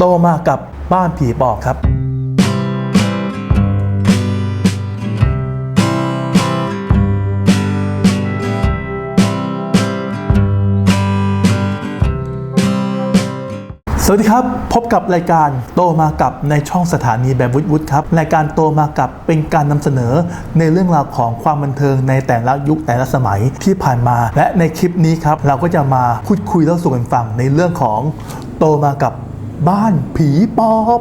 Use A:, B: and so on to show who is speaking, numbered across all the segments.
A: โตมากับบ้านผีปอบครับ สวัสดีครับ พบกับรายการโตมากับในช่องสถานีแบบวุฒิวุฒิครับ รายการโตมากับเป็นการนำเสนอในเรื่องราวของความบันเทิงในแต่ละยุคแต่ละสมัยที่ผ่านมา และในคลิปนี้ครับ เราก็จะมาพูดคุยแล้วสู่กันฟังในเรื่องของโตมากับ บ้านผีปอบ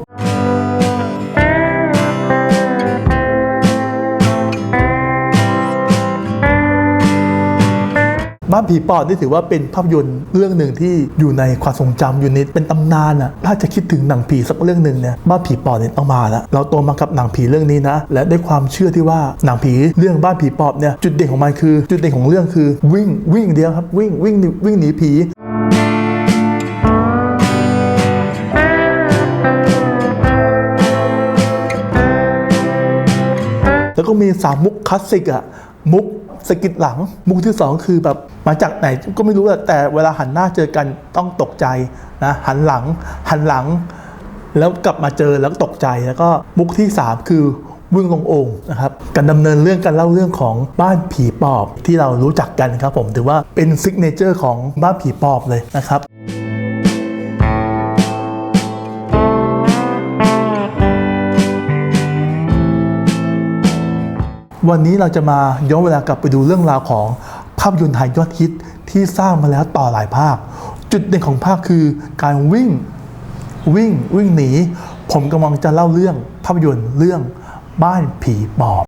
A: บ้านผีปอบนี่ถือว่าเป็นภาพยนตร์เรื่องหนึ่งที่อยู่ในความทรงจำอยู่ในเป็นตำนานอะถ้าจะคิดถึงหนังผีสักเรื่องหนึ่งเนี่ยบ้านผีปอบเนี่ยต้องมาล้วเราโตมากับหนังผีเรื่องนี้นะ และด้วยความเชื่อที่ว่าหนังผีเรื่องบ้านผีปอบเนี่ยจุดเด่นของมันคือ จุดเด่นของเรื่องคือวิ่งวิ่งเดียวครับวิ่งวิ่งวิ่งหนีผี แล้วก็มีสามมุกคลาสสิกอะมุกสะกิดหลัง มุกที่สองคือแบบมาจากไหนก็ไม่รู้แต่เวลาหันหน้าเจอกันต้องตกใจนะหันหลังหันหลัง แล้วกลับมาเจอแล้วตกใจแล้วก็มุกที่3คือวิ่งลงโองค์นะครับการดำเนินเรื่องการเล่าเรื่องของบ้านผีปอบที่เรารู้จักกันครับผมถือว่าเป็นซิกเนเจอร์ของบ้านผีปอบเลยนะครับ วันนี้เราจะมาย้อนเวลากลับไปดูเรื่องราวของภาพยนตร์ไทยยอดฮิตที่สร้างมาแล้วต่อหลายภาค จุดเด่นของภาคคือการวิ่งวิ่งวิ่งหนี ผมกำลังจะเล่าเรื่องภาพยนตร์เรื่องบ้านผีปอบ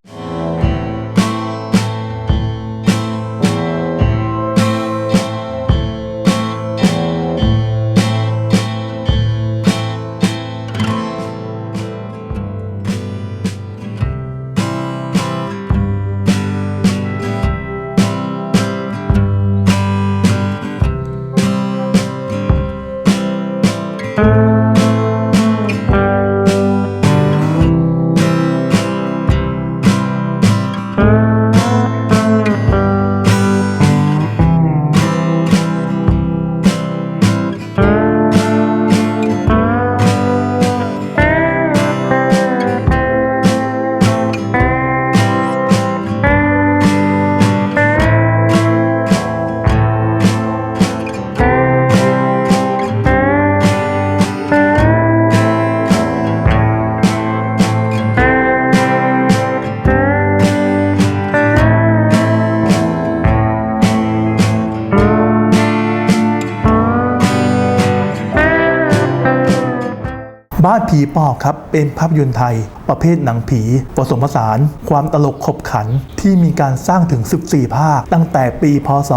A: ผีปอบครับเป็นภาพยนตร์ไทย ประเภทหนังผีผสมผสาน ความตลกขบขันที่มีการสร้างถึง 14 ภาค ตั้งแต่ปี พศ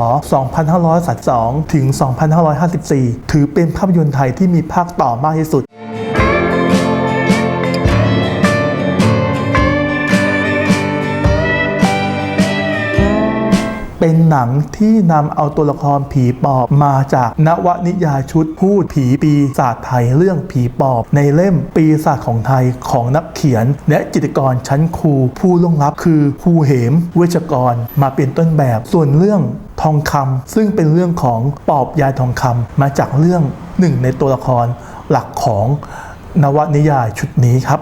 A: 2532 ถึง 2554 ถือเป็นภาพยนตร์ไทยที่มีภาคต่อมากที่สุด เป็นหนังที่นำเอาตัวละครผีปอบมาจากนวนิยายชุดพูดผีปีศาจไทยเรื่องผีปอบ ในเล่มปีศาจของไทยของนักเขียน และจิตรกรชั้นครูผู้ล่วงลับคือครูเหม เวชกรมาเป็นต้นแบบส่วนเรื่องทองคำซึ่งเป็นเรื่องของปอบยายทองคำมาจากเรื่องหนึ่งในตัวละครหลักของนวนิยายชุดนี้ครับ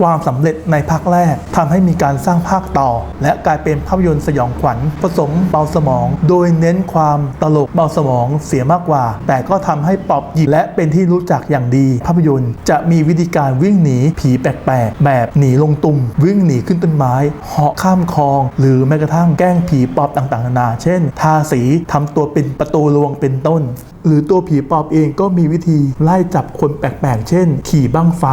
A: ความสำเร็จในภาคแรกทำให้มีการสร้างภาคต่อ และกลายเป็นภาพยนตร์สยองขวัญผสมเบาสมอง โดยเน้นความตลกเบาสมองเสียมากกว่า แต่ก็ทำให้ปอบหยิบและเป็นที่รู้จักอย่างดี ภาพยนตร์จะมีวิธีการวิ่งหนีผีแปลกๆ แบบหนีลงตุ่มวิ่งหนีขึ้นต้นไม้เหาะข้ามคลอง หรือแม้กระทั่งแกล้งผีปอบต่างๆนานาเช่น ทาสีทำตัวเป็นประตูลวงเป็นต้น หรือตัวผีปอบเองก็มีวิธีไล่จับคนแปลกๆ เช่น ขี่บั้งไฟ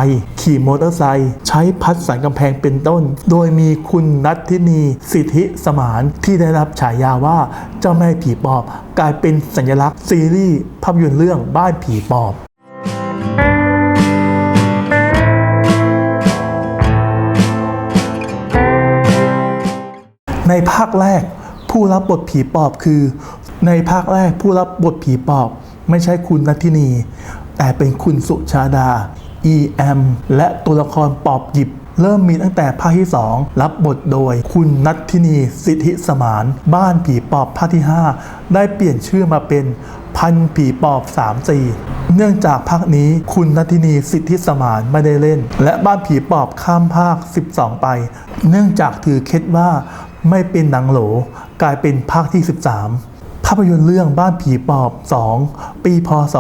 A: ขี่มอเตอร์ไซค์ช้พัดสันกำแพงเป็นต้น โดยมีคุณนัททินีสิทธิสมานที่ได้รับฉายาว่าเจ้าแม่ผีปอบ กลายเป็นสัญลักษณ์ซีรีส์ภาพยนตร์เรื่องบ้านผีปอบในภาคแรกผู้รับบทผีปอบคือ ในภาคแรกผู้รับบทผีปอบ ไม่ใช่คุณนัททินี แต่เป็นคุณสุชาดา EM และตัวละครปอบหยิบเริ่มมีตั้งแต่ภาคที่ 2 รับบทโดย คุณนัททินีสิทธิสมาน บ้านผีปอบภาคที่ 5 ได้เปลี่ยนชื่อมาเป็นพันผีปอบ3 4 เนื่องจากภาคนี้คุณนัททินีสิทธิสมานไม่ได้เล่น และบ้านผีปอบข้ามภาค 12 ไป เนื่องจากถือเคล็ดว่าไม่เป็นหนังโหลกลายเป็นภาคที่ 13าพยนตร์เรื่องบ้านผีปอบ 2 ปีพศ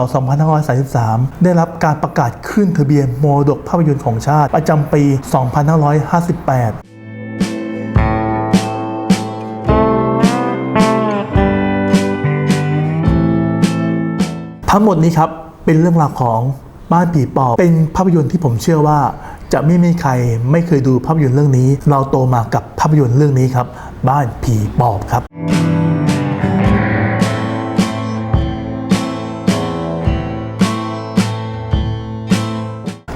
A: 2533 ได้รับการประกาศขึ้นทะเบียนมรดกภาพยนตร์ของชาติประจำปี 2558ทั้งหมดนี้ครับ เป็นเรื่องราวของบ้านผีปอบ เป็นภาพยนตร์ที่ผมเชื่อว่า จะไม่มีใครไม่เคยดูภาพยนตร์เรื่องนี้ เราโตมากับภาพยนตร์เรื่องนี้ครับ บ้านผีปอบครับ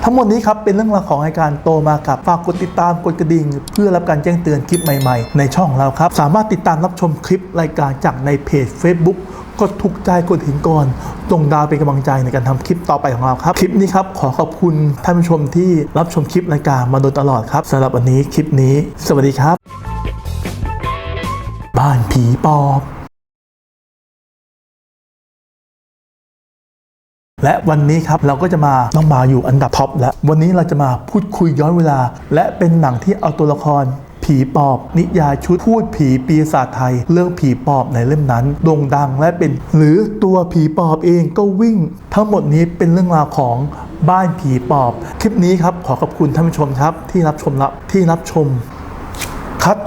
A: ทั้งหมดนี้ครับเป็นเรื่องราวของรายการโตมากับฝากกดติดตามกดกระดิ่ง เพื่อรับการแจ้งเตือนคลิปใหม่ๆ ในช่องของเราครับ สามารถติดตามรับชมคลิปรายการจากในเพจ Facebook กดถูกใจกดหินก่อนตรงดาวเป็นกำลังใจในการทำคลิปต่อไปของเราครับ คลิปนี้ครับขอขอบคุณท่านผู้ชมที่รับชมคลิปรายการมาโดยตลอดครับสำหรับวันนี้คลิปนี้ สวัสดีครับ บ้านผีปอบ และวันนี้ครับเราก็จะมาต้องมาอยู่อันดับท็อปแล้ว วันนี้เราจะมาพูดคุยย้อนเวลา และเป็นหนังที่เอาตัวละคร ผีปอบ นิยายชุดพูดผีปีศาจไทย เรื่องผีปอบในเล่มนั้นโด่งดังและเป็น หรือตัวผีปอบเองก็วิ่ง ทั้งหมดนี้เป็นเรื่องราวของบ้านผีปอบ คลิปนี้ครับขอขอบคุณท่านผู้ชมครับ ที่รับชมรับที่รับชมครับ